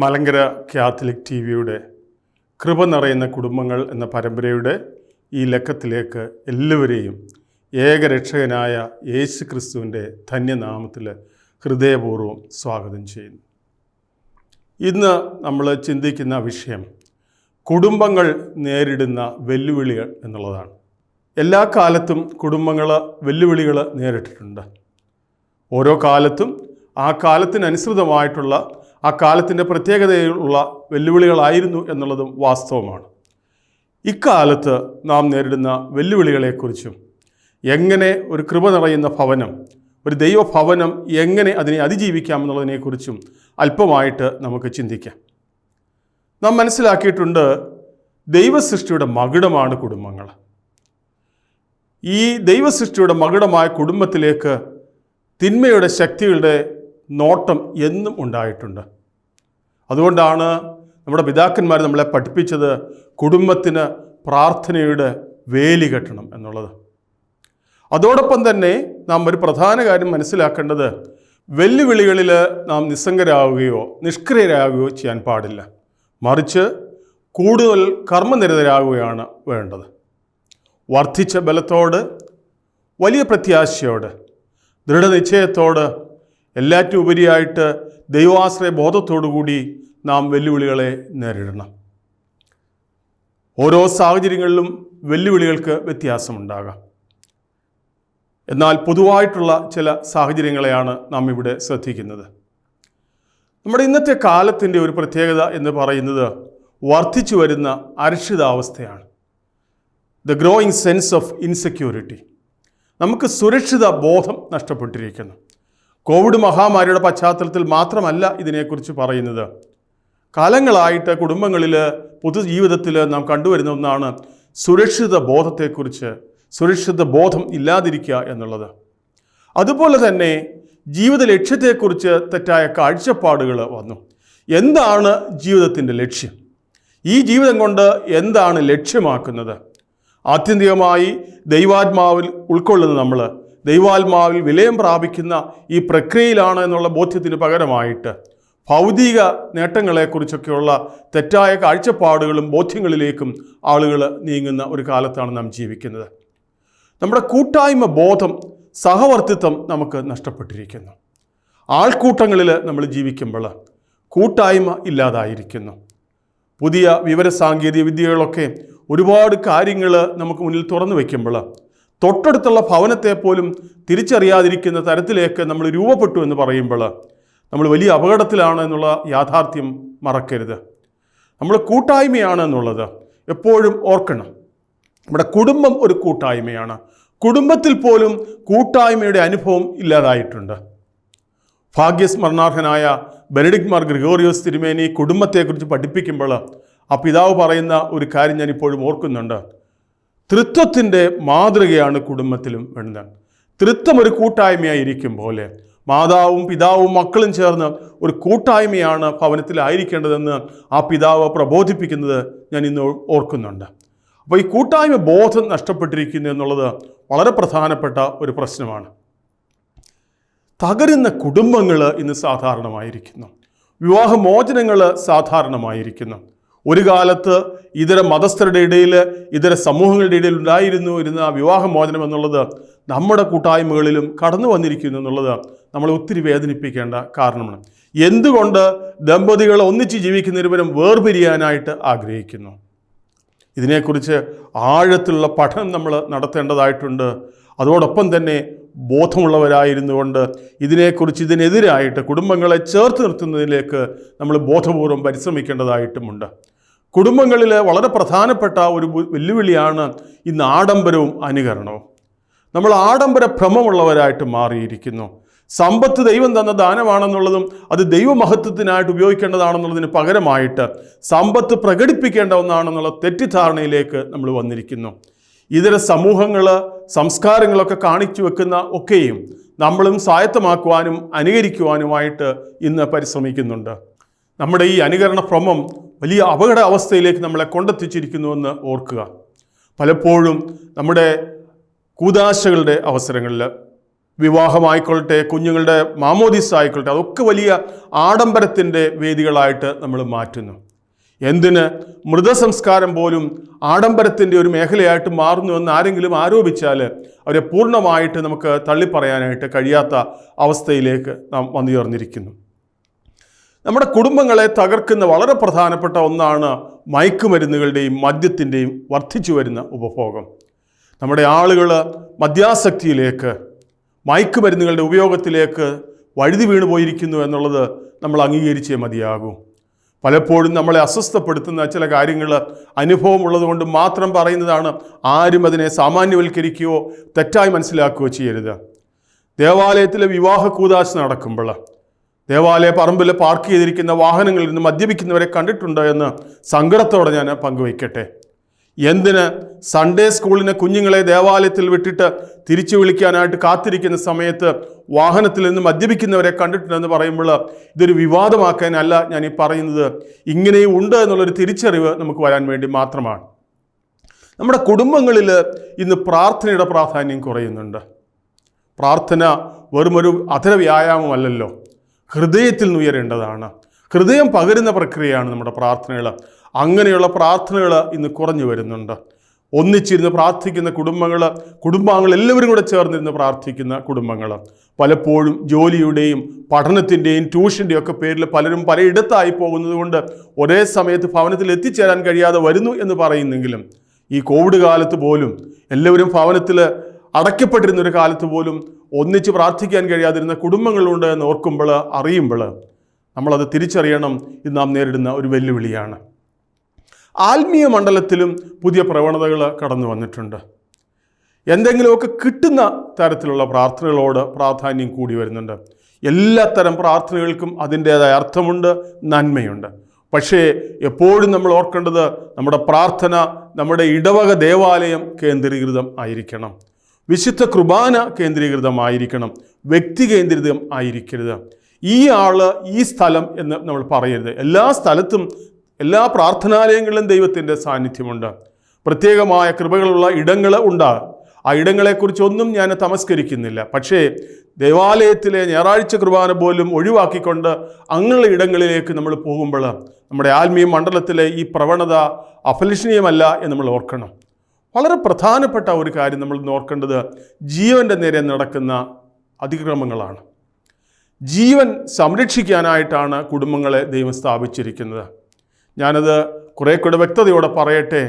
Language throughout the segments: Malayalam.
മലങ്കര കാത്തലിക് ടി വിയുടെ കൃപ നിറയുന്ന കുടുംബങ്ങൾ എന്ന പരമ്പരയുടെ ഈ ലക്കത്തിലേക്ക് എല്ലാവരെയും ഏകരക്ഷകനായ യേശു ക്രിസ്തുവിന്റെ ധന്യനാമത്തിൽ ഹൃദയപൂർവം സ്വാഗതം ചെയ്യുന്നു. ഇന്ന് നമ്മൾ ചിന്തിക്കുന്ന വിഷയം കുടുംബങ്ങൾ നേരിടുന്ന വെല്ലുവിളികൾ എന്നുള്ളതാണ്. എല്ലാ കാലത്തും കുടുംബങ്ങൾ വെല്ലുവിളികൾ നേരിട്ടിട്ടുണ്ട്. ഓരോ കാലത്തും ആ കാലത്തിനനുസൃതമായിട്ടുള്ള ആ കാലത്തിന്റെ പ്രത്യേകതയുള്ള വെല്ലുവിളികളായിരുന്നു എന്നുള്ളതും വാസ്തവമാണ്. ഇക്കാലത്ത് നാം നേരിടുന്ന വെല്ലുവിളികളെക്കുറിച്ചും എങ്ങനെ ഒരു കൃപ നിറയുന്ന ഭവനം ഒരു ദൈവഭവനം എങ്ങനെ അതിനെ അതിജീവിക്കാം എന്നുള്ളതിനെക്കുറിച്ചും അല്പമായിട്ട് നമുക്ക് ചിന്തിക്കാം. നാം മനസ്സിലാക്കിയിട്ടുണ്ട് ദൈവസൃഷ്ടിയുടെ മകുടമാണ് കുടുംബങ്ങൾ. ഈ ദൈവസൃഷ്ടിയുടെ മകുടമായ കുടുംബത്തിലേക്ക് തിന്മയുടെ ശക്തികളുടെ നോട്ടം എന്നും ഉണ്ടായിട്ടുണ്ട്. അതുകൊണ്ടാണ് നമ്മുടെ പിതാക്കന്മാർ നമ്മളെ പഠിപ്പിച്ചത് കുടുംബത്തിന് പ്രാർത്ഥനയുടെ വേലി കെട്ടണം എന്നുള്ളത്. അതോടൊപ്പം തന്നെ നാം ഒരു പ്രധാന കാര്യം മനസ്സിലാക്കേണ്ടത് വെല്ലുവിളികളിൽ നാം നിസ്സംഗരാകുകയോ നിഷ്ക്രിയരാകുകയോ ചെയ്യാൻ പാടില്ല. മറിച്ച് കൂടുതൽ കർമ്മനിരതരാകുകയാണ് വേണ്ടത്. വർദ്ധിച്ച ബലത്തോട് വലിയ പ്രത്യാശയോട് ദൃഢനിശ്ചയത്തോട് എല്ലാറ്റും ഉപരിയായിട്ട് ദൈവാശ്രയ ബോധത്തോടുകൂടി നാം വെല്ലുവിളികളെ നേരിടണം. ഓരോ സാഹചര്യങ്ങളിലും വെല്ലുവിളികൾക്ക് വ്യത്യാസമുണ്ടാകാം. എന്നാൽ പൊതുവായിട്ടുള്ള ചില സാഹചര്യങ്ങളെയാണ് നാം ഇവിടെ ശ്രദ്ധിക്കുന്നത്. നമ്മുടെ ഇന്നത്തെ കാലത്തിന്റെ ഒരു പ്രത്യേകത എന്ന് പറയുന്നത് വർദ്ധിച്ചു വരുന്ന അരക്ഷിതാവസ്ഥയാണ്. The growing sense of insecurity നമുക്ക് സുരക്ഷിത ബോധം നഷ്ടപ്പെട്ടിരിക്കുന്നു. കോവിഡ് മഹാമാരിയുടെ പശ്ചാത്തലത്തിൽ മാത്രമല്ല ഇതിനെക്കുറിച്ച് പറയുന്നത്. കാലങ്ങളായിട്ട് കുടുംബങ്ങളിൽ പൊതുജീവിതത്തിൽ നാം കണ്ടുവരുന്ന ഒന്നാണ് സുരക്ഷിത ബോധത്തെക്കുറിച്ച് സുരക്ഷിത ബോധം ഇല്ലാതിരിക്കുക എന്നുള്ളത്. അതുപോലെ തന്നെ ജീവിത ലക്ഷ്യത്തെക്കുറിച്ച് തെറ്റായ കാഴ്ചപ്പാടുകൾ വന്നു. എന്താണ് ജീവിതത്തിന്റെ ലക്ഷ്യം? ഈ ജീവിതം കൊണ്ട് എന്താണ് ലക്ഷ്യമാക്കുന്നത്? ആത്യന്തികമായി ദൈവാത്മാവിൽ ഉൾക്കൊള്ളുന്ന നമ്മൾ ദൈവാത്മാവിൽ വിലയം പ്രാപിക്കുന്ന ഈ പ്രക്രിയയിലാണ് എന്നുള്ള ബോധ്യത്തിന് പകരമായിട്ട് ഭൗതിക നേട്ടങ്ങളെക്കുറിച്ചൊക്കെയുള്ള തെറ്റായ കാഴ്ചപ്പാടുകളും ബോധ്യങ്ങളിലേക്കും ആളുകൾ നീങ്ങുന്ന ഒരു കാലത്താണ് നാം ജീവിക്കുന്നത്. നമ്മുടെ കൂട്ടായ്മ ബോധം സഹവർത്തിത്വം നമുക്ക് നഷ്ടപ്പെട്ടിരിക്കുന്നു. ആൾക്കൂട്ടങ്ങളിൽ നമ്മൾ ജീവിക്കുമ്പോൾ കൂട്ടായ്മ ഇല്ലാതായിരിക്കുന്നു. പുതിയ വിവര സാങ്കേതിക വിദ്യകളൊക്കെ ഒരുപാട് കാര്യങ്ങൾ നമുക്ക് മുന്നിൽ തുറന്നു വയ്ക്കുമ്പോൾ തൊട്ടടുത്തുള്ള ഭവനത്തെ പോലും തിരിച്ചറിയാതിരിക്കുന്ന തരത്തിലേക്ക് നമ്മൾ രൂപപ്പെട്ടു എന്ന് പറയുമ്പോൾ നമ്മൾ വലിയ അപകടത്തിലാണ് എന്നുള്ള യാഥാർത്ഥ്യം മറക്കരുത്. നമ്മൾ കൂട്ടായ്മയാണ് എന്നുള്ളത് എപ്പോഴും ഓർക്കണം. നമ്മുടെ കുടുംബം ഒരു കൂട്ടായ്മയാണ്. കുടുംബത്തിൽ പോലും കൂട്ടായ്മയുടെ അനുഭവം ഇല്ലാതായിട്ടുണ്ട്. ഭാഗ്യസ്മരണാർഹനായ ബെനഡിക് മാർ ഗ്രിഗോറിയോസ് തിരുമേനി കുടുംബത്തെക്കുറിച്ച് പഠിപ്പിക്കുമ്പോൾ ആ പിതാവ് പറയുന്ന ഒരു കാര്യം ഞാൻ ഇപ്പോഴും ഓർക്കുന്നുണ്ട്. തൃത്വത്തിന്റെ മാതൃകയാണ് കുടുംബത്തിലും വേണ്ടത് തൃത്വം ഒരു കൂട്ടായ്മയായിരിക്കും പോലെ മാതാവും പിതാവും മക്കളും ചേർന്ന് ഒരു കൂട്ടായ്മയാണ് ഭവനത്തിലായിരിക്കേണ്ടതെന്ന് ആ പിതാവ് പ്രബോധിപ്പിക്കുന്നത് ഞാൻ ഇന്ന് ഓർക്കുന്നുണ്ട്. അപ്പോൾ ഈ കൂട്ടായ്മ ബോധം നഷ്ടപ്പെട്ടിരിക്കുന്നു എന്നുള്ളത് വളരെ പ്രധാനപ്പെട്ട ഒരു പ്രശ്നമാണ്. തകരുന്ന കുടുംബങ്ങൾ ഇന്ന് സാധാരണമായിരിക്കുന്നു. വിവാഹമോചനങ്ങൾ സാധാരണമായിരിക്കുന്നു. ഒരു കാലത്ത് ഇതര മതസ്ഥരുടെ ഇടയിൽ ഇതര സമൂഹങ്ങളുടെ ഇടയിൽ ഉണ്ടായിരുന്നു ഇരുന്ന വിവാഹമോചനം എന്നുള്ളത് നമ്മുടെ കൂട്ടായ്മകളിലും കടന്നു വന്നിരിക്കുന്നു എന്നുള്ളത് നമ്മൾ ഒത്തിരി വേദനിപ്പിക്കേണ്ട കാരണമാണ്. എന്തുകൊണ്ട് ദമ്പതികൾ ഒന്നിച്ച് ജീവിക്കുന്നതിനുപരം വേർപിരിയാനായിട്ട് ആഗ്രഹിക്കുന്നു? ഇതിനെക്കുറിച്ച് ആഴത്തിലുള്ള പഠനം നമ്മൾ നടത്തേണ്ടതായിട്ടുണ്ട്. അതോടൊപ്പം തന്നെ ബോധമുള്ളവരായിരുന്നു കൊണ്ട് ഇതിനെക്കുറിച്ച് ഇതിനെതിരായിട്ട് കുടുംബങ്ങളെ ചേർത്ത് നിർത്തുന്നതിലേക്ക് നമ്മൾ ബോധപൂർവം പരിശ്രമിക്കേണ്ടതായിട്ടുമുണ്ട്. കുടുംബങ്ങളിൽ വളരെ പ്രധാനപ്പെട്ട ഒരു വെല്ലുവിളിയാണ് ഇന്ന് ആഡംബരവും അനുകരണവും. നമ്മൾ ആഡംബര ഭ്രമമുള്ളവരായിട്ട് മാറിയിരിക്കുന്നു. സമ്പത്ത് ദൈവം തന്ന ദാനമാണെന്നുള്ളതും അത് ദൈവമഹത്വത്തിനായിട്ട് ഉപയോഗിക്കേണ്ടതാണെന്നുള്ളതിന് പകരമായിട്ട് സമ്പത്ത് പ്രകടിപ്പിക്കേണ്ട ഒന്നാണെന്നുള്ള തെറ്റിദ്ധാരണയിലേക്ക് നമ്മൾ വന്നിരിക്കുന്നു. ഇതര സമൂഹങ്ങൾ സംസ്കാരങ്ങളൊക്കെ കാണിച്ചു വെക്കുന്ന ഒക്കെയും നമ്മളും സ്വായത്തമാക്കുവാനും അനുകരിക്കുവാനുമായിട്ട് ഇന്ന് പരിശ്രമിക്കുന്നുണ്ട്. നമ്മുടെ ഈ അനുകരണ ഭ്രമം വലിയ അപകട അവസ്ഥയിലേക്ക് നമ്മളെ കൊണ്ടെത്തിച്ചിരിക്കുന്നുവെന്ന് ഓർക്കുക. പലപ്പോഴും നമ്മുടെ കൂതാശകളുടെ അവസരങ്ങളിൽ വിവാഹമായിക്കൊള്ളട്ടെ കുഞ്ഞുങ്ങളുടെ മാമോദിസ് ആയിക്കൊള്ളട്ടെ അതൊക്കെ വലിയ ആഡംബരത്തിന്റെ വേദികളായിട്ട് നമ്മൾ മാറ്റുന്നു. എന്തിന് മൃതസംസ്കാരം പോലും ആഡംബരത്തിന്റെ ഒരു മേഖലയായിട്ട് മാറുന്നുവെന്ന് ആരെങ്കിലും ആരോപിച്ചാൽ അവരെ പൂർണമായിട്ട് നമുക്ക് തള്ളിപ്പറയാനായിട്ട് കഴിയാത്ത അവസ്ഥയിലേക്ക് നാം വന്നു ചേർന്നിരിക്കുന്നു നമ്മുടെ കുടുംബങ്ങളെ തകർക്കുന്ന വളരെ പ്രധാനപ്പെട്ട ഒന്നാണ് മയക്കുമരുന്നുകളുടെയും മദ്യത്തിന്റെയും വർദ്ധിച്ചു വരുന്ന ഉപഭോഗം. നമ്മുടെ ആളുകൾ മദ്യാസക്തിയിലേക്ക് മയക്കുമരുന്നുകളുടെ ഉപയോഗത്തിലേക്ക് വഴുതി വീണു പോയിരിക്കുന്നു എന്നുള്ളത് നമ്മൾ അംഗീകരിച്ചേ മതിയാകൂ. പലപ്പോഴും നമ്മളെ അസ്വസ്ഥപ്പെടുത്തുന്ന ചില കാര്യങ്ങൾ അനുഭവമുള്ളതുകൊണ്ട് മാത്രം പറയുന്നതാണ് ആരും അതിനെ സാമാന്യവൽക്കരിക്കുകയോ തെറ്റായി മനസ്സിലാക്കുകയോ ചെയ്യരുത്. ദേവാലയത്തിലെ വിവാഹ കൂതാശ നടക്കുമ്പോൾ ദേവാലയ പറമ്പിൽ പാർക്ക് ചെയ്തിരിക്കുന്ന വാഹനങ്ങളിൽ നിന്ന് മദ്യപിക്കുന്നവരെ കണ്ടിട്ടുണ്ട് എന്ന് സങ്കടത്തോടെ ഞാൻ പങ്കുവയ്ക്കട്ടെ. എന്തിന് സൺഡേ സ്കൂളിന് കുഞ്ഞുങ്ങളെ ദേവാലയത്തിൽ വിട്ടിട്ട് തിരിച്ചു വിളിക്കാനായിട്ട് കാത്തിരിക്കുന്ന സമയത്ത് വാഹനത്തിൽ നിന്ന് മദ്യപിക്കുന്നവരെ കണ്ടിട്ടുണ്ടെന്ന് പറയുമ്പോൾ ഇതൊരു വിവാദമാക്കാനല്ല ഞാൻ ഈ പറയുന്നത്. ഇങ്ങനെയും ഉണ്ട് എന്നുള്ളൊരു തിരിച്ചറിവ് നമുക്ക് വരാൻ വേണ്ടി മാത്രമാണ്. നമ്മുടെ കുടുംബങ്ങളിൽ ഇന്ന് പ്രാർത്ഥനയുടെ പ്രാധാന്യം കുറയുന്നുണ്ട്. പ്രാർത്ഥന വെറുമൊരു അധര വ്യായാമമല്ലല്ലോ ഹൃദയത്തിൽ നിന്ന് ഉയരേണ്ടതാണ്. ഹൃദയം പകരുന്ന പ്രക്രിയയാണ് നമ്മുടെ പ്രാർത്ഥനകൾ. അങ്ങനെയുള്ള പ്രാർത്ഥനകൾ ഇന്ന് കുറഞ്ഞു വരുന്നുണ്ട്. ഒന്നിച്ചിരുന്ന് പ്രാർത്ഥിക്കുന്ന കുടുംബങ്ങൾ കുടുംബാംഗങ്ങൾ എല്ലാവരും കൂടെ ചേർന്നിരുന്ന് പ്രാർത്ഥിക്കുന്ന കുടുംബങ്ങൾ. പലപ്പോഴും ജോലിയുടെയും പഠനത്തിന്റെയും ട്യൂഷന്റെയും ഒക്കെ പേരിൽ പലരും പലയിടത്തായി പോകുന്നത് കൊണ്ട് ഒരേ സമയത്ത് ഭവനത്തിൽ എത്തിച്ചേരാൻ കഴിയാതെ വരുന്നു എന്ന് പറയുന്നെങ്കിലും ഈ കോവിഡ് കാലത്ത് പോലും എല്ലാവരും ഭവനത്തിൽ അടയ്ക്കപ്പെട്ടിരുന്ന ഒരു കാലത്ത് പോലും ഒന്നിച്ച് പ്രാർത്ഥിക്കാൻ കഴിയാതിരുന്ന കുടുംബങ്ങളുണ്ട് എന്ന് ഓർക്കുമ്പോൾ അറിയുമ്പോൾ നമ്മളത് തിരിച്ചറിയണം ഇത് നാം നേരിടുന്ന ഒരു വെല്ലുവിളിയാണ്. ആത്മീയ മണ്ഡലത്തിലും പുതിയ പ്രവണതകൾ കടന്നു വന്നിട്ടുണ്ട്. എന്തെങ്കിലുമൊക്കെ കിട്ടുന്ന തരത്തിലുള്ള പ്രാർത്ഥനകളോട് പ്രാധാന്യം കൂടി വരുന്നുണ്ട്. എല്ലാ തരം പ്രാർത്ഥനകൾക്കും അതിന്റേതായ അർത്ഥമുണ്ട് നന്മയുണ്ട്. പക്ഷേ എപ്പോഴും നമ്മൾ ഓർക്കേണ്ടത് നമ്മുടെ പ്രാർത്ഥന നമ്മുടെ ഇടവക ദേവാലയം കേന്ദ്രീകൃതം ആയിരിക്കണം. വിശുദ്ധ കുർബാന കേന്ദ്രീകൃതമായിരിക്കണം വ്യക്തി കേന്ദ്രീകൃതം ആയിരിക്കരുത്. ഈ ആൾ ഈ സ്ഥലം എന്ന് നമ്മൾ പറയരുത്. എല്ലാ സ്ഥലത്തും എല്ലാ പ്രാർത്ഥനാലയങ്ങളിലും ദൈവത്തിന്റെ സാന്നിധ്യമുണ്ട്. പ്രത്യേകമായ കൃപകളുള്ള ഇടങ്ങൾ ഉണ്ട്. ആ ഇടങ്ങളെക്കുറിച്ചൊന്നും ഞാൻ തമസ്കരിക്കുന്നില്ല. പക്ഷേ ദേവാലയത്തിലെ ഞായറാഴ്ച കുർബാന പോലും ഒഴിവാക്കിക്കൊണ്ട് അങ്ങനെയുള്ള ഇടങ്ങളിലേക്ക് നമ്മൾ പോകുമ്പോൾ നമ്മുടെ ആത്മീയ മണ്ഡലത്തിലെ ഈ പ്രവണത അഫലഷണീയമല്ല എന്ന് നമ്മൾ ഓർക്കണം. വളരെ പ്രധാനപ്പെട്ട ഒരു കാര്യം നമ്മൾ നോക്കേണ്ടത് ജീവന്റെ നേരെ നടക്കുന്ന അതിക്രമങ്ങളാണ്. ജീവൻ സംരക്ഷിക്കാനായിട്ടാണ് കുടുംബങ്ങളെ ദൈവം സ്ഥാപിച്ചിരിക്കുന്നത്. ഞാനത് കുറേ കൂടെ വ്യക്തതയോടെ പറയട്ടെ.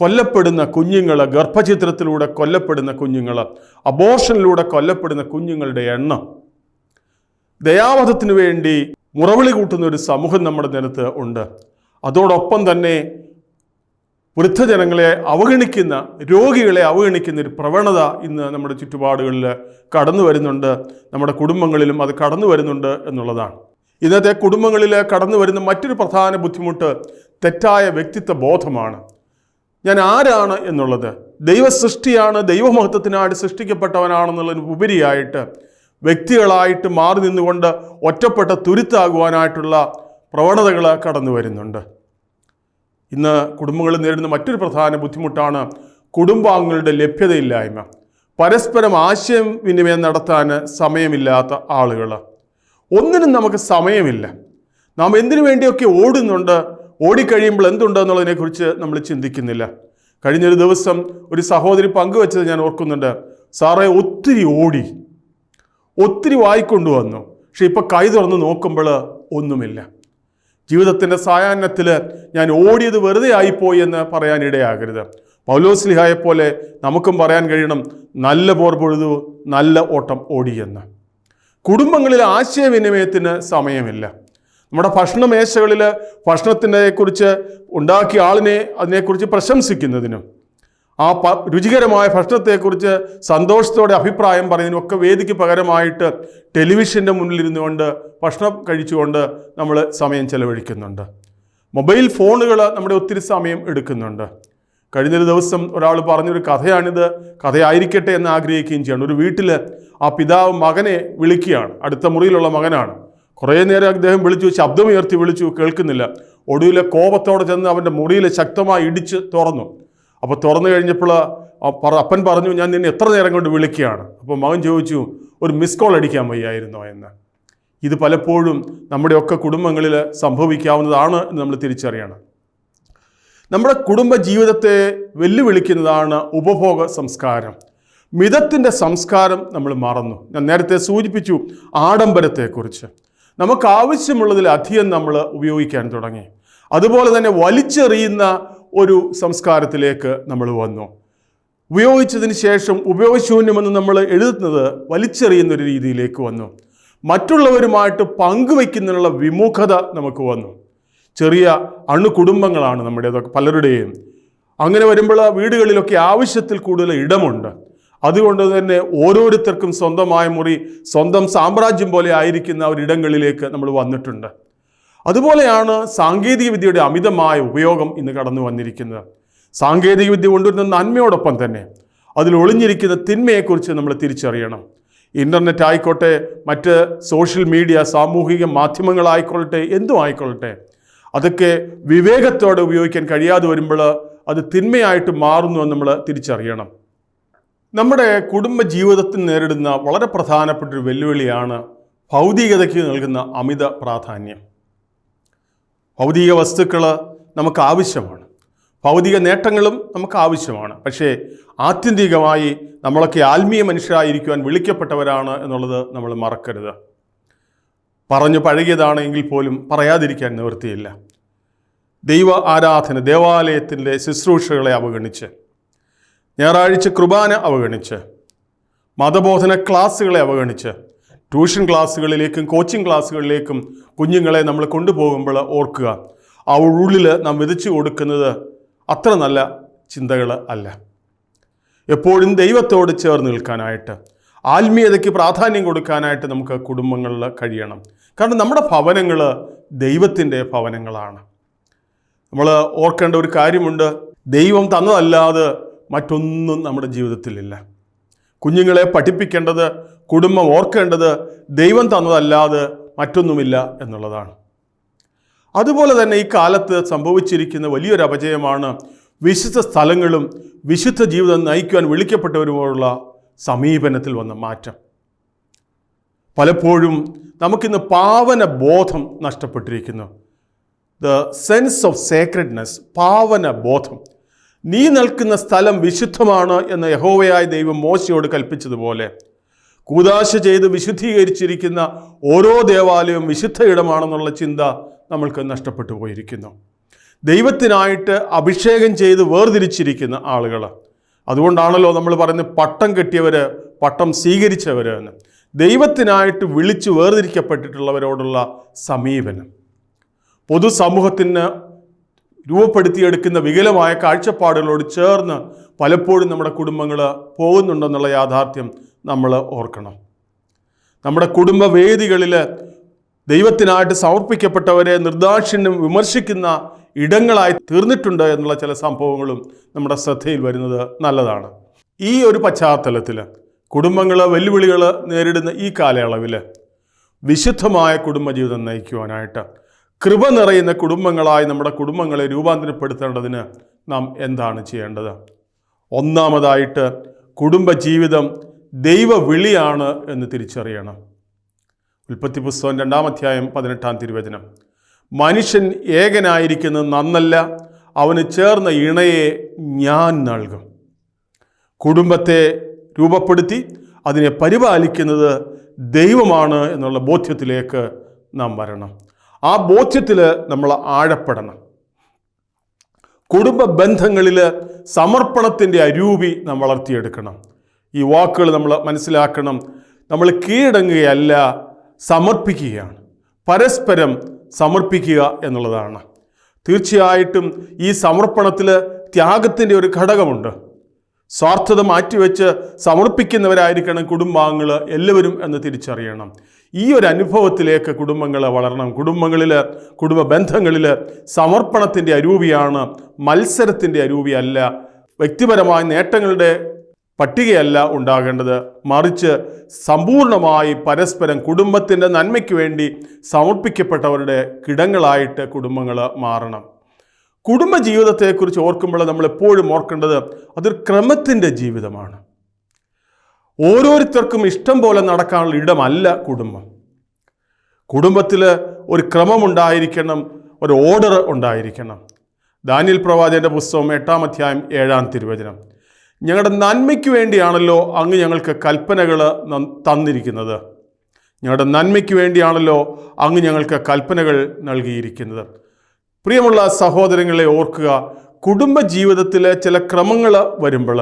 കൊല്ലപ്പെടുന്ന കുഞ്ഞുങ്ങൾ ഗർഭചിത്രത്തിലൂടെ കൊല്ലപ്പെടുന്ന കുഞ്ഞുങ്ങൾ അബോർഷനിലൂടെ കൊല്ലപ്പെടുന്ന കുഞ്ഞുങ്ങളുടെ എണ്ണം ദയാവധത്തിന് വേണ്ടി മുറവിളി കൂട്ടുന്ന ഒരു സമൂഹം നമ്മുടെ നിലത്ത് ഉണ്ട്. അതോടൊപ്പം തന്നെ വൃദ്ധജനങ്ങളെ അവഗണിക്കുന്ന രോഗികളെ അവഗണിക്കുന്ന ഒരു പ്രവണത ഇന്ന് നമ്മുടെ ചുറ്റുപാടുകളിൽ കടന്നു വരുന്നുണ്ട്. നമ്മുടെ കുടുംബങ്ങളിലും അത് കടന്നു വരുന്നുണ്ട് എന്നുള്ളതാണ്. ഇന്നത്തെ കുടുംബങ്ങളിൽ കടന്നു വരുന്ന മറ്റൊരു പ്രധാന ബുദ്ധിമുട്ട് തെറ്റായ വ്യക്തിത്വ ബോധമാണ്. ഞാൻ ആരാണ് എന്നുള്ളത്? ദൈവ സൃഷ്ടിയാണ് ദൈവമഹത്വത്തിനായിട്ട് സൃഷ്ടിക്കപ്പെട്ടവനാണെന്നുള്ളതിന് ഉപരിയായിട്ട് വ്യക്തികളായിട്ട് മാറി നിന്നുകൊണ്ട് ഒറ്റപ്പെട്ട തുരുത്താകുവാനായിട്ടുള്ള പ്രവണതകൾ കടന്നു വരുന്നുണ്ട്. ഇന്ന് കുടുംബങ്ങൾ നേരിടുന്ന മറ്റൊരു പ്രധാന ബുദ്ധിമുട്ടാണ് കുടുംബാംഗങ്ങളുടെ ലഭ്യതയില്ലായ്മ. പരസ്പരം ആശയം വിനിമയം നടത്താൻ സമയമില്ലാത്ത ആളുകൾ. ഒന്നിനും നമുക്ക് സമയമില്ല. നാം എന്തിനു വേണ്ടിയൊക്കെ ഓടുന്നുണ്ട് ഓടിക്കഴിയുമ്പോൾ എന്തുണ്ട് എന്നുള്ളതിനെക്കുറിച്ച് നമ്മൾ ചിന്തിക്കുന്നില്ല. കഴിഞ്ഞൊരു ദിവസം ഒരു സഹോദരി പങ്കുവച്ചത് ഞാൻ ഓർക്കുന്നുണ്ട്. സാറേ ഒത്തിരി ഓടി ഒത്തിരി വായിക്കൊണ്ടുവന്നു. പക്ഷെ ഇപ്പം കൈ തുറന്ന് നോക്കുമ്പോൾ ഒന്നുമില്ല. ജീവിതത്തിന്റെ സായാഹ്നത്തിൽ ഞാൻ ഓടിയത് വെറുതെ ആയിപ്പോയി എന്ന് പറയാനിടയാകരുത്. പൗലോസ്ലിഹായെ പോലെ നമുക്കും പറയാൻ കഴിയണം നല്ല പോർ പൊഴുതു നല്ല ഓട്ടം ഓടിയെന്ന് കുടുംബങ്ങളിൽ ആശയവിനിമയത്തിന് സമയമില്ല. നമ്മുടെ ഭക്ഷണമേശകളിൽ ഭക്ഷണത്തിനെ കുറിച്ച് ഉണ്ടാക്കിയ ആളിനെ അതിനെക്കുറിച്ച് പ്രശംസിക്കുന്നതിനും ആ രുചികരമായ ഭക്ഷണത്തെക്കുറിച്ച് സന്തോഷത്തോടെ അഭിപ്രായം പറയുന്നതിനൊക്കെ വേദിക്ക് പകരമായിട്ട് ടെലിവിഷന്റെ മുന്നിലിരുന്നുകൊണ്ട് ഭക്ഷണം കഴിച്ചുകൊണ്ട് നമ്മൾ സമയം ചെലവഴിക്കുന്നുണ്ട്. മൊബൈൽ ഫോണുകൾ നമ്മുടെ ഒത്തിരി സമയം എടുക്കുന്നുണ്ട്. കഴിഞ്ഞൊരു ദിവസം ഒരാൾ പറഞ്ഞൊരു കഥയാണിത്. കഥയായിരിക്കട്ടെ എന്ന് ആഗ്രഹിക്കുകയും ചെയ്യണം. ഒരു വീട്ടിൽ ആ പിതാവ് മകനെ വിളിക്കുകയാണ്. അടുത്ത മുറിയിലുള്ള മകനാണ്. കുറേ നേരം അദ്ദേഹം വിളിച്ചു ശബ്ദമുയർത്തി വിളിച്ചു കേൾക്കുന്നില്ല. ഒടുവിലെ കോപത്തോടെ ചെന്ന് അവന്റെ മുറിയിൽ ശക്തമായി ഇടിച്ച് തുറന്നു. അപ്പോൾ തുറന്നു കഴിഞ്ഞപ്പോൾ അപ്പൻ പറഞ്ഞു ഞാൻ നിന്നെ എത്ര നേരം കൊണ്ട് വിളിക്കുകയാണ്? അപ്പോൾ മകൻ ചോദിച്ചു ഒരു മിസ് കോൾ അടിക്കാൻ വയ്യായിരുന്നോ എന്ന്. ഇത് പലപ്പോഴും നമ്മുടെയൊക്കെ കുടുംബങ്ങളിൽ സംഭവിക്കാവുന്നതാണ് എന്ന് നമ്മൾ തിരിച്ചറിയണം. നമ്മുടെ കുടുംബ ജീവിതത്തെ വെല്ലുവിളിക്കുന്നതാണ് ഉപഭോഗ സംസ്കാരം. മിതത്തിന്റെ സംസ്കാരം നമ്മൾ മറന്നു. ഞാൻ നേരത്തെ സൂചിപ്പിച്ചു ആഡംബരത്തെക്കുറിച്ച്. നമുക്ക് ആവശ്യമുള്ളതിൽ അധികം നമ്മൾ ഉപയോഗിക്കാൻ തുടങ്ങി. അതുപോലെ തന്നെ വലിച്ചെറിയുന്ന ഒരു സംസ്കാരത്തിലേക്ക് നമ്മൾ വന്നു. ഉപയോഗിച്ചതിന് ശേഷം ഉപയോഗശൂന്യമെന്ന് നമ്മൾ എഴുതുന്നത് വലിച്ചെറിയുന്നൊരു രീതിയിലേക്ക് വന്നു. മറ്റുള്ളവരുമായിട്ട് പങ്കുവയ്ക്കുന്നതിനുള്ള വിമുഖത നമുക്ക് വന്നു. ചെറിയ അണുകുടുംബങ്ങളാണ് നമ്മുടേതൊക്കെ പലരുടെയും. അങ്ങനെ വരുമ്പോൾ വീടുകളിലൊക്കെ ആവശ്യത്തിൽ കൂടുതൽ ഇടമുണ്ട്. അതുകൊണ്ട് തന്നെ ഓരോരുത്തർക്കും സ്വന്തമായ മുറി സ്വന്തം സാമ്രാജ്യം പോലെ ആയിരിക്കുന്ന ഒരിടങ്ങളിലേക്ക് നമ്മൾ വന്നിട്ടുണ്ട്. അതുപോലെയാണ് സാങ്കേതിക വിദ്യയുടെ അമിതമായ ഉപയോഗം ഇന്ന് കടന്നു വന്നിരിക്കുന്നത്. സാങ്കേതിക വിദ്യ കൊണ്ടുവരുന്ന നന്മയോടൊപ്പം തന്നെ അതിൽ ഒളിഞ്ഞിരിക്കുന്ന തിന്മയെക്കുറിച്ച് നമ്മൾ തിരിച്ചറിയണം. ഇന്റർനെറ്റ് ആയിക്കോട്ടെ മറ്റ് സോഷ്യൽ മീഡിയ സാമൂഹിക മാധ്യമങ്ങളായിക്കൊള്ളട്ടെ എന്തും ആയിക്കൊള്ളട്ടെ അതൊക്കെ വിവേകത്തോടെ ഉപയോഗിക്കാൻ കഴിയാതെ വരുമ്പോൾ അത് തിന്മയായിട്ട് മാറുന്നു എന്ന് നമ്മൾ തിരിച്ചറിയണം. നമ്മുടെ കുടുംബ ജീവിതത്തിൽ നേരിടുന്ന വളരെ പ്രധാനപ്പെട്ട ഒരു വെല്ലുവിളിയാണ് ഭൗതികതയ്ക്ക് നൽകുന്ന അമിത പ്രാധാന്യം. ഭൗതിക വസ്തുക്കൾ നമുക്ക് ആവശ്യമാണ്. ഭൗതിക നേട്ടങ്ങളും നമുക്ക് ആവശ്യമാണ്. പക്ഷേ ആത്യന്തികമായി നമ്മളൊക്കെ ആത്മീയ മനുഷ്യരായിരിക്കുവാൻ വിളിക്കപ്പെട്ടവരാണ് എന്നുള്ളത് നമ്മൾ മറക്കരുത്. പറഞ്ഞു പഴകിയതാണെങ്കിൽ പോലും പറയാതിരിക്കാൻ നിവൃത്തിയില്ല. ദൈവ ആരാധന ദേവാലയത്തിന്റെ ശുശ്രൂഷകളെ അവഗണിച്ച് ഞായറാഴ്ച കുർബാന അവഗണിച്ച് മതബോധന ക്ലാസ്സുകളെ അവഗണിച്ച് ട്യൂഷൻ ക്ലാസ്സുകളിലേക്കും കോച്ചിങ് ക്ലാസ്സുകളിലേക്കും കുഞ്ഞുങ്ങളെ നമ്മൾ കൊണ്ടുപോകുമ്പോൾ ഓർക്കുക. ആ ഉള്ളിൽ നാം വിതച്ചു കൊടുക്കുന്നത് അത്ര നല്ല ചിന്തകൾ അല്ല. എപ്പോഴും ദൈവത്തോട് ചേർന്ന് നിൽക്കാനായിട്ട് ആത്മീയതയ്ക്ക് പ്രാധാന്യം കൊടുക്കാനായിട്ട് നമുക്ക് കുടുംബങ്ങളിൽ കഴിയണം. കാരണം നമ്മുടെ ഭവനങ്ങൾ ദൈവത്തിന്റെ ഭവനങ്ങളാണ്. നമ്മൾ ഓർക്കേണ്ട ഒരു കാര്യമുണ്ട് ദൈവം തന്നതല്ലാതെ മറ്റൊന്നും നമ്മുടെ ജീവിതത്തിലില്ല. കുഞ്ഞുങ്ങളെ പഠിപ്പിക്കേണ്ടത് കുടുംബം ഓർക്കേണ്ടത് ദൈവം തന്നതല്ലാതെ മറ്റൊന്നുമില്ല എന്നുള്ളതാണ്. അതുപോലെ തന്നെ ഈ കാലത്ത് സംഭവിച്ചിരിക്കുന്ന വലിയൊരു അപജയമാണ് വിശുദ്ധ സ്ഥലങ്ങളും വിശുദ്ധ ജീവിതം നയിക്കുവാൻ വിളിക്കപ്പെട്ടവരുമുള്ള സമീപനത്തിൽ വന്ന മാറ്റം. പലപ്പോഴും നമുക്കിന്ന് പാവന ബോധം നഷ്ടപ്പെട്ടിരിക്കുന്നു. ദ സെൻസ് ഓഫ് സേക്രഡ്നെസ് പാവന ബോധം നീ നിൽക്കുന്ന സ്ഥലം വിശുദ്ധമാണ് എന്ന് യഹോവയായ ദൈവം മോശയോട് കൽപ്പിച്ചതുപോലെ കൂതാശ ചെയ്ത് വിശുദ്ധീകരിച്ചിരിക്കുന്ന ഓരോ ദേവാലയവും വിശുദ്ധ ഇടമാണെന്നുള്ള ചിന്ത നമ്മൾക്ക് നഷ്ടപ്പെട്ടു പോയിരിക്കുന്നു. ദൈവത്തിനായിട്ട് അഭിഷേകം ചെയ്ത് വേർതിരിച്ചിരിക്കുന്ന ആളുകൾ അതുകൊണ്ടാണല്ലോ നമ്മൾ പറയുന്നത് പട്ടം കെട്ടിയവർ പട്ടം സ്വീകരിച്ചവർ എന്ന്. ദൈവത്തിനായിട്ട് വിളിച്ച് വേർതിരിക്കപ്പെട്ടിട്ടുള്ളവരോടുള്ള സമീപനം. പൊതുസമൂഹത്തിന് രൂപപ്പെടുത്തിയെടുക്കുന്ന വികലമായ കാഴ്ചപ്പാടുകളോട് ചേർന്ന് പലപ്പോഴും നമ്മുടെ കുടുംബങ്ങൾ പോകുന്നുണ്ടെന്നുള്ള യാഥാർത്ഥ്യം നമ്മൾ ഓർക്കണം. നമ്മുടെ കുടുംബ വേദികളിൽ ദൈവത്തിനായിട്ട് സമർപ്പിക്കപ്പെട്ടവരെ നിർദാക്ഷിണ്യം വിമർശിക്കുന്ന ഇടങ്ങളായി തീർന്നിട്ടുണ്ട് എന്നുള്ള ചില സംഭവങ്ങളും നമ്മുടെ ശ്രദ്ധയിൽ വരുന്നത് നല്ലതാണ്. ഈ ഒരു പശ്ചാത്തലത്തിൽ കുടുംബങ്ങൾ വെല്ലുവിളികൾ നേരിടുന്ന ഈ കാലയളവിൽ വിശുദ്ധമായ കുടുംബജീവിതം നയിക്കുവാനായിട്ട് കൃപ നിറയുന്ന കുടുംബങ്ങളായി നമ്മുടെ കുടുംബങ്ങളെ രൂപാന്തരപ്പെടുത്തേണ്ടതിന് നാം എന്താണ് ചെയ്യേണ്ടത്? ഒന്നാമതായിട്ട് കുടുംബജീവിതം ദൈവവിളിയാണ് എന്ന് തിരിച്ചറിയണം. ഉൽപ്പത്തി പുസ്തകം രണ്ടാം അധ്യായം പതിനെട്ടാം തിരുവചനം. മനുഷ്യൻ ഏകനായിരിക്കുന്നത് നന്നല്ല അവന് ചേർന്ന ഇണയെ ഞാൻ നൽകും. കുടുംബത്തെ രൂപപ്പെടുത്തി അതിനെ പരിപാലിക്കുന്നത് ദൈവമാണ് എന്നുള്ള ബോധ്യത്തിലേക്ക് നാം വരണം. ആ ബോധ്യത്തിൽ നമ്മൾ ആഴപ്പെടണം. കുടുംബ ബന്ധങ്ങളിൽ സമർപ്പണത്തിന്റെ അരൂപി നാം വളർത്തിയെടുക്കണം. ഈ വാക്കുകൾ നമ്മൾ മനസ്സിലാക്കണം. നമ്മൾ കീഴടങ്ങുകയല്ല സമർപ്പിക്കുകയാണ്. പരസ്പരം സമർപ്പിക്കുക എന്നുള്ളതാണ്. തീർച്ചയായിട്ടും ഈ സമർപ്പണത്തിൽ ത്യാഗത്തിന്റെ ഒരു ഘടകമുണ്ട്. സ്വാർത്ഥത മാറ്റിവെച്ച് സമർപ്പിക്കുന്നവരായിരിക്കണം കുടുംബാംഗങ്ങൾ എല്ലാവരും എന്ന് തിരിച്ചറിയണം. ഈ ഒരു അനുഭവത്തിലേക്ക് കുടുംബങ്ങൾ വളരണം. കുടുംബങ്ങളിൽ കുടുംബ ബന്ധങ്ങളിൽ സമർപ്പണത്തിന്റെ അരൂപിയാണ് മത്സരത്തിന്റെ അരൂപിയല്ല. വ്യക്തിപരമായ നേട്ടങ്ങളുടെ പട്ടികയല്ല ഉണ്ടാകേണ്ടത്. മറിച്ച് സമ്പൂർണമായി പരസ്പരം കുടുംബത്തിന്റെ നന്മയ്ക്ക് വേണ്ടി സമർപ്പിക്കപ്പെട്ടവരുടെ കിടങ്ങളായിട്ട് കുടുംബങ്ങൾ മാറണം. കുടുംബ ജീവിതത്തെക്കുറിച്ച് ഓർക്കുമ്പോൾ നമ്മൾ എപ്പോഴും ഓർക്കേണ്ടത് അതൊരു ക്രമത്തിന്റെ ജീവിതമാണ്. ഓരോരുത്തർക്കും ഇഷ്ടം പോലെ നടക്കാനുള്ള ഇടമല്ല കുടുംബം. കുടുംബത്തിൽ ഒരു ക്രമമുണ്ടായിരിക്കണം ഒരു ഓർഡർ ഉണ്ടായിരിക്കണം. ദാനിയൽ പ്രവാചന്റെ പുസ്തകം എട്ടാം അധ്യായം ഏഴാം തിരുവചനം. ഞങ്ങളുടെ നന്മയ്ക്ക് വേണ്ടിയാണല്ലോ അങ്ങ് ഞങ്ങൾക്ക് കൽപ്പനകൾ തന്നിരിക്കുന്നത്. ഞങ്ങളുടെ നന്മയ്ക്ക് വേണ്ടിയാണല്ലോ അങ്ങ് ഞങ്ങൾക്ക് കൽപ്പനകൾ നൽകിയിരിക്കുന്നത്. പ്രിയമുള്ള സഹോദരങ്ങളെ ഓർക്കുക കുടുംബ ജീവിതത്തിൽ ചില ക്രമങ്ങൾ വരുമ്പോൾ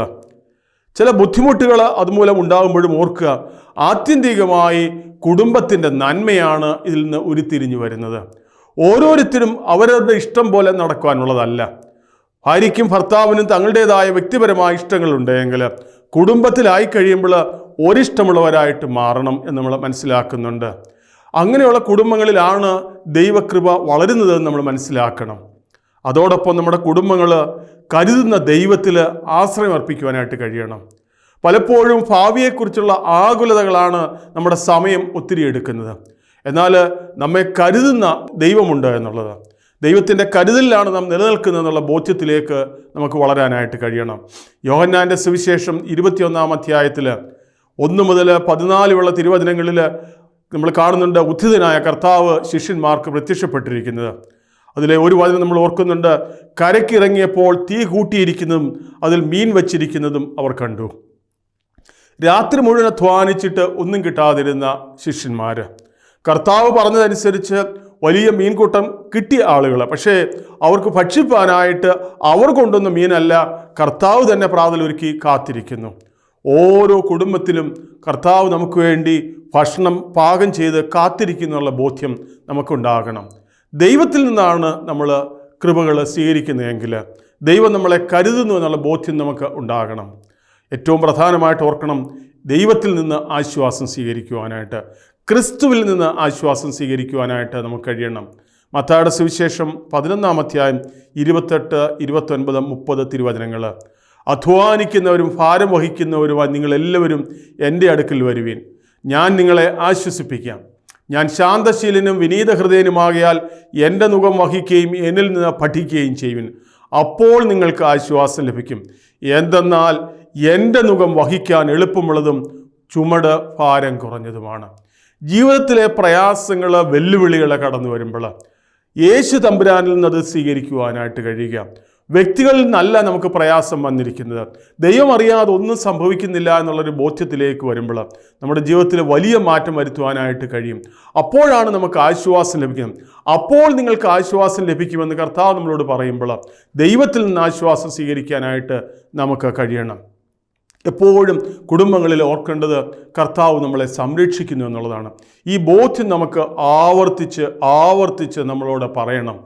ചില ബുദ്ധിമുട്ടുകൾ അതുമൂലം ഉണ്ടാകുമ്പോഴും ഓർക്കുക ആത്യന്തികമായി കുടുംബത്തിന്റെ നന്മയാണ് ഇതിൽ നിന്ന് ഉരുത്തിരിഞ്ഞു വരുന്നത്. ഓരോരുത്തരും അവരവരുടെ ഇഷ്ടം പോലെ നടക്കുവാനുള്ളതല്ല. ഭാര്യയ്ക്കും ഭർത്താവിനും തങ്ങളുടേതായ വ്യക്തിപരമായ ഇഷ്ടങ്ങളുണ്ടെങ്കിൽ കുടുംബത്തിലായി കഴിയുമ്പോൾ ഒരിഷ്ടമുള്ളവരായിട്ട് മാറണം എന്ന് നമ്മൾ മനസ്സിലാക്കുന്നുണ്ട്. അങ്ങനെയുള്ള കുടുംബങ്ങളിലാണ് ദൈവകൃപ വളരുന്നതെന്ന് നമ്മൾ മനസ്സിലാക്കണം. അതോടൊപ്പം നമ്മുടെ കുടുംബങ്ങൾ കരുതുന്ന ദൈവത്തിൽ ആശ്രയം അർപ്പിക്കുവാനായിട്ട് കഴിയണം. പലപ്പോഴും ഭാവിയെക്കുറിച്ചുള്ള ആകുലതകളാണ് നമ്മുടെ സമയം ഒത്തിരി എടുക്കുന്നത്. എന്നാൽ നമ്മെ കരുതുന്ന ദൈവമുണ്ട് എന്നുള്ളത്. ദൈവത്തിന്റെ കരുതലിലാണ് നാം നിലനിൽക്കുന്നത് എന്നുള്ള ബോധ്യത്തിലേക്ക് നമുക്ക് വളരാനായിട്ട് കഴിയണം. യോഹന്നാന്റെ സുവിശേഷം ഇരുപത്തിയൊന്നാം അധ്യായത്തിൽ ഒന്ന് മുതൽ പതിനാല് ഉള്ള തിരുവചനങ്ങളിൽ നമ്മൾ കാണുന്നുണ്ട് ഉദ്ധിതനായ കർത്താവ് ശിഷ്യന്മാർക്ക് പ്രത്യക്ഷപ്പെട്ടിരിക്കുന്നത്. അതിലെ ഒരു വചനം നമ്മൾ ഓർക്കുന്നുണ്ട് കരക്കിറങ്ങിയപ്പോൾ തീ കൂട്ടിയിരിക്കുന്നതും അതിൽ മീൻ വച്ചിരിക്കുന്നതും അവർ കണ്ടു. രാത്രി മുഴുവൻ അധ്വാനിച്ചിട്ട് ഒന്നും കിട്ടാതിരുന്ന ശിഷ്യന്മാർ കർത്താവ് പറഞ്ഞതനുസരിച്ച് വലിയ മീൻകൂട്ടം കിട്ടിയ ആളുകൾ പക്ഷേ അവർക്ക് ഭക്ഷിപ്പാനായിട്ട് അവർ കൊണ്ടുവന്ന മീനല്ല കർത്താവ് തന്നെ പ്രാതലൊരുക്കി കാത്തിരിക്കുന്നു. ഓരോ കുടുംബത്തിലും കർത്താവ് നമുക്ക് വേണ്ടി ഭക്ഷണം പാകം ചെയ്ത് കാത്തിരിക്കുന്നുള്ള ബോധ്യം നമുക്കുണ്ടാകണം. ദൈവത്തിൽ നിന്നാണ് നമ്മൾ കൃപകൾ സ്വീകരിക്കുന്നതെങ്കിൽ ദൈവം നമ്മളെ കരുതുന്നു എന്നുള്ള ബോധ്യം നമുക്ക് ഉണ്ടാകണം. ഏറ്റവും പ്രധാനമായിട്ട് ഓർക്കണം ദൈവത്തിൽ നിന്ന് ആശ്വാസം സ്വീകരിക്കുവാനായിട്ട്. ക്രിസ്തുവിൽ നിന്ന് ആശ്വാസം സ്വീകരിക്കുവാനായിട്ട് നമുക്ക് കഴിയണം. മത്തായുടെ സുവിശേഷം പതിനൊന്നാം അധ്യായം ഇരുപത്തെട്ട് ഇരുപത്തൊൻപത് മുപ്പത് തിരുവചനങ്ങൾ അധ്വാനിക്കുന്നവരും ഭാരം വഹിക്കുന്നവരുമായി നിങ്ങളെല്ലാവരും എന്റെ അടുക്കൽ വരുവീൻ. ഞാൻ നിങ്ങളെ ആശ്വസിപ്പിക്കാം. ഞാൻ ശാന്തശീലനും വിനീത ഹൃദയനുമാകിയാൽ എന്റെ മുഖം വഹിക്കുകയും എന്നിൽ നിന്ന് പഠിക്കുകയും ചെയ്യുവിൻ. അപ്പോൾ നിങ്ങൾക്ക് ആശ്വാസം ലഭിക്കും. എന്തെന്നാൽ എന്റെ മുഖം വഹിക്കാൻ എളുപ്പമുള്ളതും ചുമട് ഭാരം കുറഞ്ഞതുമാണ്. ജീവിതത്തിലെ പ്രയാസങ്ങൾ വെല്ലുവിളികൾ കടന്നു വരുമ്പോൾ യേശു തമ്പുരാനിൽ നിന്ന് അത് സ്വീകരിക്കുവാനായിട്ട് കഴിയുക. വ്യക്തികളിൽ നിന്നല്ല നമുക്ക് പ്രയാസം വന്നിരിക്കുന്നത്. ദൈവം അറിയാതെ ഒന്നും സംഭവിക്കുന്നില്ല എന്നുള്ളൊരു ബോധ്യത്തിലേക്ക് വരുമ്പോൾ നമ്മുടെ ജീവിതത്തിൽ വലിയ മാറ്റം വരുത്തുവാനായിട്ട് കഴിയും. അപ്പോഴാണ് നമുക്ക് ആശ്വാസം ലഭിക്കുന്നത്. അപ്പോൾ നിങ്ങൾക്ക് ആശ്വാസം ലഭിക്കുമെന്ന് കർത്താവ് നമ്മളോട് പറയുമ്പോൾ ദൈവത്തിൽ നിന്ന് ആശ്വാസം സ്വീകരിക്കാനായിട്ട് നമുക്ക് കഴിയണം. എപ്പോഴും കുടുംബങ്ങളിൽ ഓർക്കേണ്ടത് കർത്താവ് നമ്മളെ സംരക്ഷിക്കുന്നു എന്നുള്ളതാണ്. ഈ ബോധ്യം നമുക്ക് ആവർത്തിച്ച് ആവർത്തിച്ച് നമ്മളോട് പറയണം.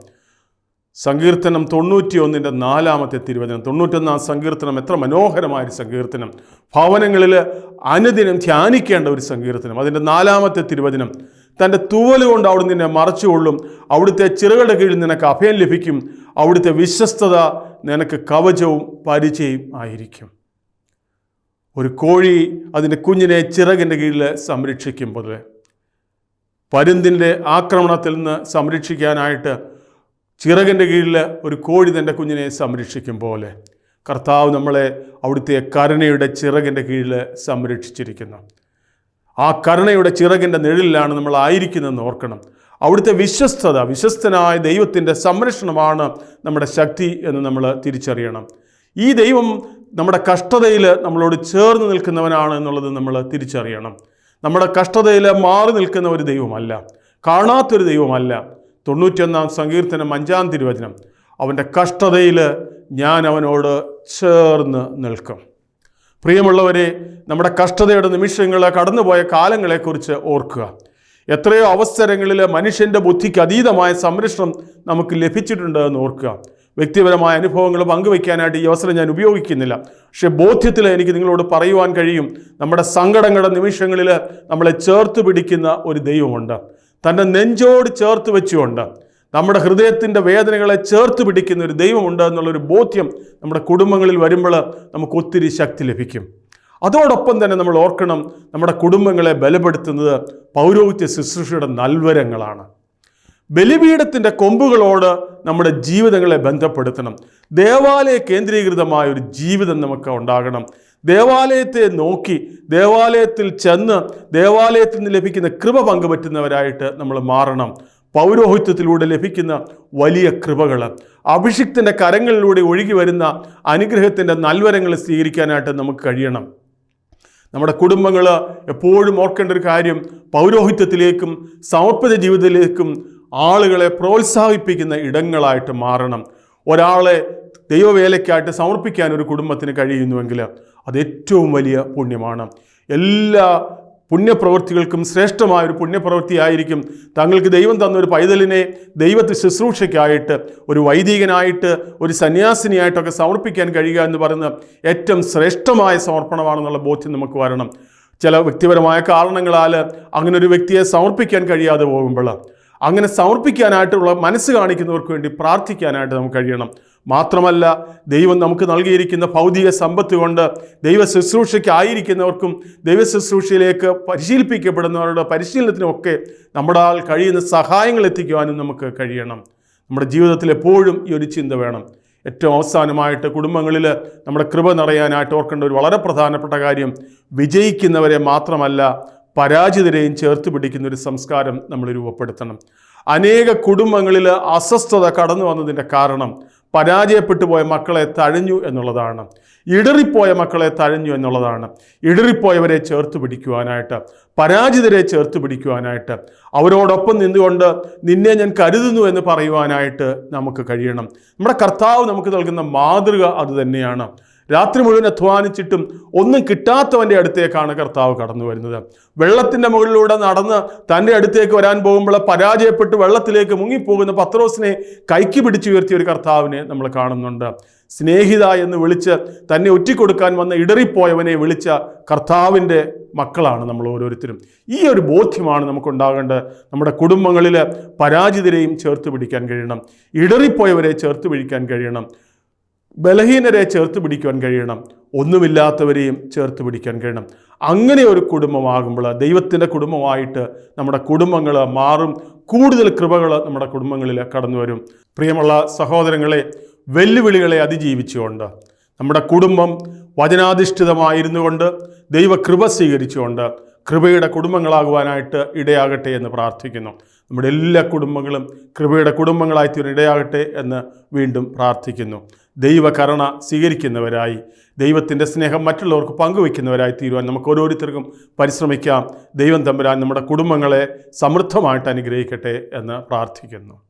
സങ്കീർത്തനം തൊണ്ണൂറ്റി ഒന്നിന്റെ നാലാമത്തെ തിരുവചനം. തൊണ്ണൂറ്റൊന്നാം സങ്കീർത്തനം എത്ര മനോഹരമായ ഒരു സങ്കീർത്തനം. ഭവനങ്ങളിൽ അനുദിനം ധ്യാനിക്കേണ്ട ഒരു സങ്കീർത്തനം. അതിന്റെ നാലാമത്തെ തിരുവചനം. തന്റെ തൂവൽ കൊണ്ട് അവിടെ നിന്നെ മറച്ചുകൊള്ളും. അവിടുത്തെ ചിറകളുടെ കീഴിൽ നിനക്ക് അഭയം ലഭിക്കും. അവിടുത്തെ വിശ്വസ്തത നിനക്ക് കവചവും പരിചയം ആയിരിക്കും. ഒരു കോഴി അതിന്റെ കുഞ്ഞിനെ ചിറകിന്റെ കീഴിൽ സംരക്ഷിക്കുമ്പോൾ പരുന്തിന്റെ ആക്രമണത്തിൽ നിന്ന് സംരക്ഷിക്കാനായിട്ട് ചിറകിന്റെ കീഴിൽ ഒരു കോഴി തന്റെ കുഞ്ഞിനെ സംരക്ഷിക്കും പോലെ. കർത്താവ് നമ്മളെ അവിടുത്തെ കരുണയുടെ ചിറകിന്റെ കീഴിൽ സംരക്ഷിച്ചിരിക്കുന്നു. ആ കരുണയുടെ ചിറകിന്റെ നിഴലിലാണ് നമ്മൾ ആയിരിക്കുന്നതെന്ന് ഓർക്കണം. അവിടുത്തെ വിശ്വസ്തത വിശ്വസ്തനായ ദൈവത്തിന്റെ സംരക്ഷണമാണ് നമ്മുടെ ശക്തി എന്ന് നമ്മൾ തിരിച്ചറിയണം. ഈ ദൈവം നമ്മുടെ കഷ്ടതയിൽ നമ്മളോട് ചേർന്ന് നിൽക്കുന്നവനാണ് എന്നുള്ളത് നമ്മൾ തിരിച്ചറിയണം. നമ്മുടെ കഷ്ടതയിൽ മാറി നിൽക്കുന്ന ഒരു ദൈവമല്ല കാണാത്തൊരു ദൈവമല്ല. തൊണ്ണൂറ്റിയൊന്നാം സങ്കീർത്തനം അഞ്ചാം തിരുവചനം. അവന്റെ കഷ്ടതയിൽ ഞാൻ അവനോട് ചേർന്ന് നിൽക്കും. പ്രിയമുള്ളവരെ നമ്മുടെ കഷ്ടതയുടെ നിമിഷങ്ങൾ കടന്നുപോയ കാലങ്ങളെക്കുറിച്ച് ഓർക്കുക. എത്രയോ അവസരങ്ങളിൽ മനുഷ്യന്റെ ബുദ്ധിക്ക് അതീതമായ സംരക്ഷണം നമുക്ക് ലഭിച്ചിട്ടുണ്ട് എന്ന് ഓർക്കുക. വ്യക്തിപരമായ അനുഭവങ്ങൾ പങ്കുവയ്ക്കാനായിട്ട് ഈ അവസരം ഞാൻ ഉപയോഗിക്കുന്നില്ല. പക്ഷേ ബോധ്യത്തിൽ എനിക്ക് നിങ്ങളോട് പറയുവാൻ കഴിയും. നമ്മുടെ സങ്കടങ്ങളുടെ നിമിഷങ്ങളിൽ നമ്മളെ ചേർത്ത് പിടിക്കുന്ന ഒരു ദൈവമുണ്ട്. തന്റെ നെഞ്ചോട് ചേർത്ത് വെച്ചുകൊണ്ട് നമ്മുടെ ഹൃദയത്തിന്റെ വേദനകളെ ചേർത്ത് പിടിക്കുന്ന ഒരു ദൈവമുണ്ട് എന്നുള്ളൊരു ബോധ്യം നമ്മുടെ കുടുംബങ്ങളിൽ വരുമ്പോൾ നമുക്ക് ഒത്തിരി ശക്തി ലഭിക്കും. അതോടൊപ്പം തന്നെ നമ്മൾ ഓർക്കണം നമ്മുടെ കുടുംബങ്ങളെ ബലപ്പെടുത്തുന്നത് പൗരോഹിത്യ ശുശ്രൂഷയുടെ നൽവരങ്ങളാണ്. ബലിപീഠത്തിന്റെ കൊമ്പുകളോട് നമ്മുടെ ജീവിതങ്ങളെ ബന്ധപ്പെടുത്തണം. ദേവാലയ കേന്ദ്രീകൃതമായ ഒരു ജീവിതം നമുക്ക് ഉണ്ടാകണം. ദേവാലയത്തെ നോക്കി ദേവാലയത്തിൽ ചെന്ന് ദേവാലയത്തിൽ നിന്ന് ലഭിക്കുന്ന കൃപ പങ്കുപറ്റുന്നവരായിട്ട് നമ്മൾ മാറണം. പൗരോഹിത്യത്തിലൂടെ ലഭിക്കുന്ന വലിയ കൃപകൾ. അഭിഷിക്തന്റെ കരങ്ങളിലൂടെ ഒഴുകി വരുന്ന അനുഗ്രഹത്തിന്റെ നൽവരങ്ങൾ സ്വീകരിക്കാനായിട്ട് നമുക്ക് കഴിയണം. നമ്മുടെ കുടുംബങ്ങൾ എപ്പോഴും ഓർക്കേണ്ട ഒരു കാര്യം പൗരോഹിത്യത്തിലേക്കും സമർപ്പിത ജീവിതത്തിലേക്കും ആളുകളെ പ്രോത്സാഹിപ്പിക്കുന്ന ഇടങ്ങളായിട്ട് മാറണം. ഒരാളെ ദൈവവേലയ്ക്കായിട്ട് സമർപ്പിക്കാൻ ഒരു കുടുംബത്തിന് കഴിയുന്നുവെങ്കിൽ അത് ഏറ്റവും വലിയ പുണ്യമാണ്. എല്ലാ പുണ്യപ്രവൃത്തികൾക്കും ശ്രേഷ്ഠമായ ഒരു പുണ്യപ്രവൃത്തിയായിരിക്കും. തങ്ങൾക്ക് ദൈവം തന്ന ഒരു പൈതലിനെ ദൈവത്തെ ശുശ്രൂഷയ്ക്കായിട്ട് ഒരു വൈദികനായിട്ട് ഒരു സന്യാസിനിയായിട്ടൊക്കെ സമർപ്പിക്കാൻ കഴിയുക എന്ന് പറയുന്ന ഏറ്റവും ശ്രേഷ്ഠമായ സമർപ്പണമാണെന്നുള്ള ബോധ്യം നമുക്ക് വരണം. ചില വ്യക്തിപരമായ കാരണങ്ങളാൽ അങ്ങനെ ഒരു വ്യക്തിയെ സമർപ്പിക്കാൻ കഴിയാതെ പോകുമ്പോൾ അങ്ങനെ സമർപ്പിക്കാനായിട്ടുള്ള മനസ്സ് കാണിക്കുന്നവർക്ക് വേണ്ടി പ്രാർത്ഥിക്കാനായിട്ട് നമുക്ക് കഴിയണം. മാത്രമല്ല ദൈവം നമുക്ക് നൽകിയിരിക്കുന്ന ഭൗതിക സമ്പത്ത് കൊണ്ട് ദൈവ ശുശ്രൂഷയ്ക്കായിരിക്കുന്നവർക്കും ദൈവ ശുശ്രൂഷയിലേക്ക് പരിശീലിപ്പിക്കപ്പെടുന്നവരുടെ പരിശീലനത്തിനുമൊക്കെ നമ്മുടെ ആൾ കഴിയുന്ന സഹായങ്ങൾ എത്തിക്കുവാനും നമുക്ക് കഴിയണം. നമ്മുടെ ജീവിതത്തിൽ എപ്പോഴും ഈ ഒരു ചിന്ത വേണം. ഏറ്റവും അവസാനമായിട്ട് കുടുംബങ്ങളിൽ നമ്മുടെ കൃപ നിറയാനായിട്ട് ഓർക്കേണ്ട ഒരു വളരെ പ്രധാനപ്പെട്ട കാര്യം വിജയിക്കുന്നവരെ മാത്രമല്ല പരാജിതരെയും ചേർത്ത് പിടിക്കുന്ന ഒരു സംസ്കാരം നമ്മൾ രൂപപ്പെടുത്തണം. അനേക കുടുംബങ്ങളിൽ അസ്വസ്ഥത കടന്നു വന്നതിന്റെ കാരണം പരാജയപ്പെട്ടു പോയ മക്കളെ തഴഞ്ഞു എന്നുള്ളതാണ്. ഇടറിപ്പോയ മക്കളെ തഴഞ്ഞു എന്നുള്ളതാണ്. ഇടറിപ്പോയവരെ ചേർത്ത് പിടിക്കുവാനായിട്ട് പരാജിതരെ ചേർത്ത് പിടിക്കുവാനായിട്ട് അവരോടൊപ്പം നിന്നുകൊണ്ട് നിന്നെ ഞാൻ കരുതുന്നു എന്ന് പറയുവാനായിട്ട് നമുക്ക് കഴിയണം. നമ്മുടെ കർത്താവ് നമുക്ക് നൽകുന്ന മാതൃക അത് തന്നെയാണ്. രാത്രി മുഴുവൻ അധ്വാനിച്ചിട്ടും ഒന്നും കിട്ടാത്തവന്റെ അടുത്തേക്കാണ് കർത്താവ് കടന്നു വരുന്നത്. വെള്ളത്തിന്റെ മുകളിലൂടെ നടന്ന് തന്റെ അടുത്തേക്ക് വരാൻ പോകുമ്പോൾ പരാജയപ്പെട്ട് വെള്ളത്തിലേക്ക് മുങ്ങിപ്പോകുന്ന പത്രോസിനെ കൈക്ക് പിടിച്ചു ഉയർത്തിയ ഒരു കർത്താവിനെ നമ്മൾ കാണുന്നുണ്ട്. സ്നേഹിത എന്ന് വിളിച്ച് തന്നെ ഒറ്റിക്കൊടുക്കാൻ വന്ന ഇടറിപ്പോയവനെ വിളിച്ച കർത്താവിന്റെ മക്കളാണ് നമ്മൾ ഓരോരുത്തരും. ഈ ഒരു ബോധ്യമാണ് നമുക്കുണ്ടാകേണ്ടത്. നമ്മുടെ കുടുംബങ്ങളിൽ പരാജിതരെയും ചേർത്ത് പിടിക്കാൻ കഴിയണം. ഇടറിപ്പോയവരെ ചേർത്ത് പിടിക്കാൻ കഴിയണം. ബലഹീനരെ ചേർത്ത് പിടിക്കുവാൻ കഴിയണം. ഒന്നുമില്ലാത്തവരെയും ചേർത്ത് പിടിക്കാൻ കഴിയണം. അങ്ങനെ ഒരു കുടുംബമാകുമ്പോൾ ദൈവത്തിന്റെ കുടുംബമായിട്ട് നമ്മുടെ കുടുംബങ്ങൾ മാറും. കൂടുതൽ കൃപകൾ നമ്മുടെ കുടുംബങ്ങളിൽ കടന്നു വരും. പ്രിയമുള്ള സഹോദരങ്ങളെ വെല്ലുവിളികളെ അതിജീവിച്ചുകൊണ്ട് നമ്മുടെ കുടുംബം വചനാധിഷ്ഠിതമായിരുന്നു കൊണ്ട് ദൈവകൃപ സ്വീകരിച്ചുകൊണ്ട് കൃപയുടെ കുടുംബങ്ങളാകുവാനായിട്ട് ഇടയാകട്ടെ എന്ന് പ്രാർത്ഥിക്കുന്നു. നമ്മുടെ എല്ലാ കുടുംബങ്ങളും കൃപയുടെ കുടുംബങ്ങളായി തീരാൻ ഇടയാകട്ടെ എന്ന് വീണ്ടും പ്രാർത്ഥിക്കുന്നു. ദൈവകരുണ സ്വീകരിക്കുന്നവരായി ദൈവത്തിന്റെ സ്നേഹം മറ്റുള്ളവർക്ക് പങ്കുവെക്കുന്നവരായി തീരുവാൻ നമുക്ക് ഓരോരുത്തർക്കും പരിശ്രമിക്കാം. ദൈവം തമ്പുരാൻ നമ്മുടെ കുടുംബങ്ങളെ സമൃദ്ധമായിട്ട് അനുഗ്രഹിക്കട്ടെ എന്ന് പ്രാർത്ഥിക്കുന്നു.